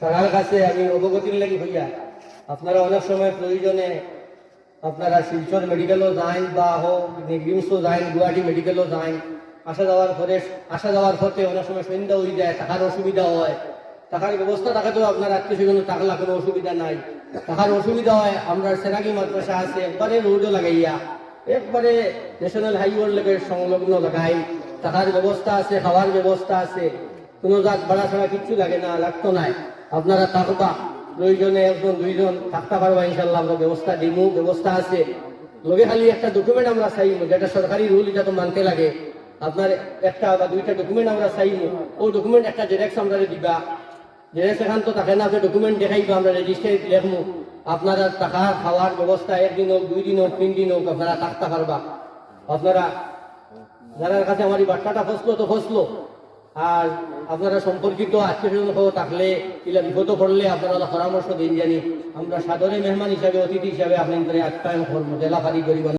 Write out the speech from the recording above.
সবার কাছে আমি অবগতির লাগি হইয়া, আপনারা অনেক সময় প্রয়োজনে আপনারা শিলচর মেডিকেলও যান বা হোক নিগরিমসও যান গুয়াহাটি মেডিকেলও যান আসা যাওয়ার পরে, আসা যাওয়ার পথে অনেক সময় সন্ধ্যা হয়ে যায় টাকার অসুবিধা হয়। টাকার ব্যবস্থা থাকাতেও আপনার আত্মীয় স্বজন টাকলা কোনো অসুবিধা নাই। টাকার অসুবিধা হয়, আমরা সেরাগি মাদ্রাসা আছে, একবারে রোডও লাগাইয়া, একবারে ন্যাশনাল হাইওয়ের লেগে সংলগ্ন লাগাই। টাকার ব্যবস্থা আছে, খাওয়ার ব্যবস্থা আছে। কোনো জাত ভাড়া ছাড়া কিচ্ছু লাগে না, লাগতো নাই। আপনারা থাকবা প্রয়োজনে একজন, দুইজন থাকতে পারবা ইনশাল্লাহ আমরা ব্যবস্থা দিমু, ব্যবস্থা আছে। লগে খালি একটা ডকুমেন্ট আমরা চাইমু, যেটা সরকারি রুল এটা তো মানতে লাগে। আপনার একটা বা দুইটা ডকুমেন্ট আমরা চাইমু, ও ডকুমেন্ট একটা জেরেক্স আমরা দিবা। জেরেক্স এখান তো থাকে না, যে ডকুমেন্ট দেখাইবা, আমরা রেজিস্ট্রে লেখমু। আপনারা টাকা, খাওয়ার ব্যবস্থা একদিন হোক, দুই দিন হোক, তিন দিন হোক, আপনারা থাকতে পারবা। আপনারা, যারা কাছে আমার এই বার্তাটা ফসলো তো ফসলো। আর আপনারা সম্পর্কিত আত্মীয় স্বজন থাকলে কিলা বিপদ পড়লে আপনারা পরামর্শ দিন জানি। আমরা সাদরে মেহমান হিসাবে, অতিথি হিসাবে আপনাদের আপ্যায়ন করব, জেলা করিব